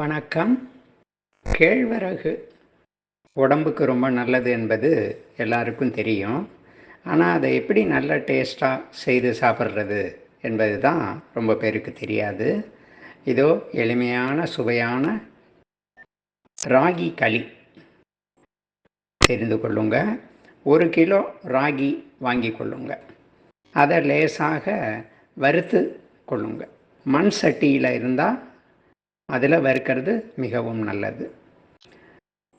வணக்கம். கேழ்வரகு உடம்புக்கு ரொம்ப நல்லது என்பது எல்லாருக்கும் தெரியும். ஆனால் அதை எப்படி நல்ல டேஸ்ட்டாக செய்து சாப்பிட்றது என்பது தான் ரொம்ப பேருக்கு தெரியாது. இதோ எளிமையான சுவையான ராகி களி தெரிந்து கொள்ளுங்க. ஒரு கிலோ ராகி வாங்கி கொள்ளுங்க. அதை லேசாக வறுத்து கொள்ளுங்க. மண் சட்டியில் இருந்தால் அதில் வறுக்கிறது மிகவும் நல்லது.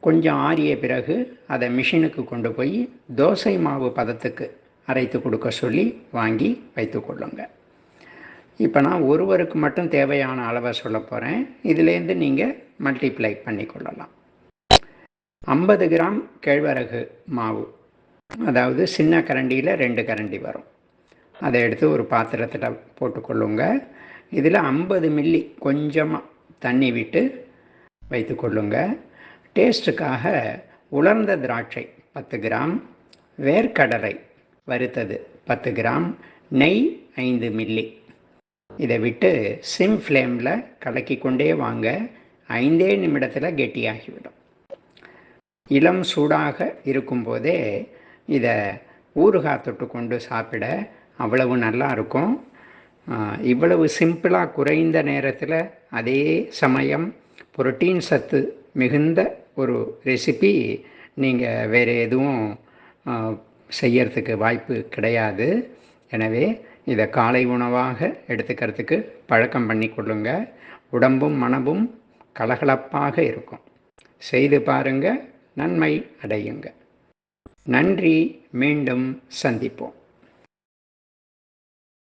கொஞ்சம் ஆறிய பிறகு அதை மிஷினுக்கு கொண்டு போய் தோசை மாவு பதத்துக்கு அரைத்து கொடுக்க சொல்லி வாங்கி வைத்து கொள்ளுங்க. இப்போ நான் ஒருவருக்கு மட்டும் தேவையான அளவை சொல்ல போகிறேன். இதுலேருந்து நீங்கள் மல்டிப்ளை பண்ணி கொள்ளலாம். ஐம்பது கிராம் கேழ்வரகு மாவு அதாவது சின்ன கரண்டியில் ரெண்டு கரண்டி வரும். அதை எடுத்து ஒரு பாத்திரத்தில் போட்டுக்கொள்ளுங்க. இதில் ஐம்பது மில்லி கொஞ்சமாக தண்ணி விட்டு வைத்துக்கொள்ளுங்க டேஸ்ட்டுக்காக உலர்ந்த திராட்சை பத்து கிராம் வேர்க்கடலை வறுத்தது பத்து கிராம் நெய் ஐந்து மில்லி. இதை விட்டு சிம் ஃப்ளேமில் கலக்கி கொண்டே வாங்க. ஐந்தே நிமிடத்தில் கெட்டியாகிவிடும். இளம் சூடாக இருக்கும்போதே இதை ஊறுகாய் தொட்டு கொண்டு சாப்பிட அவ்வளவு நல்லா இருக்கும். இவ்வளவு சிம்பிளாக குறைந்த நேரத்தில் அதே சமயம் புரோட்டீன் சத்து மிகுந்த ஒரு ரெசிபி நீங்கள் வேறு எதுவும் செய்யறதுக்கு வாய்ப்பு கிடையாது. எனவே இதை காலை உணவாக எடுத்துக்கிறதுக்கு பழக்கம் பண்ணி கொள்ளுங்க. உடம்பும் மனமும் கலகலப்பாக இருக்கும். செய்து பாருங்க நன்மை அடையுங்க. நன்றி மீண்டும் சந்திப்போம்.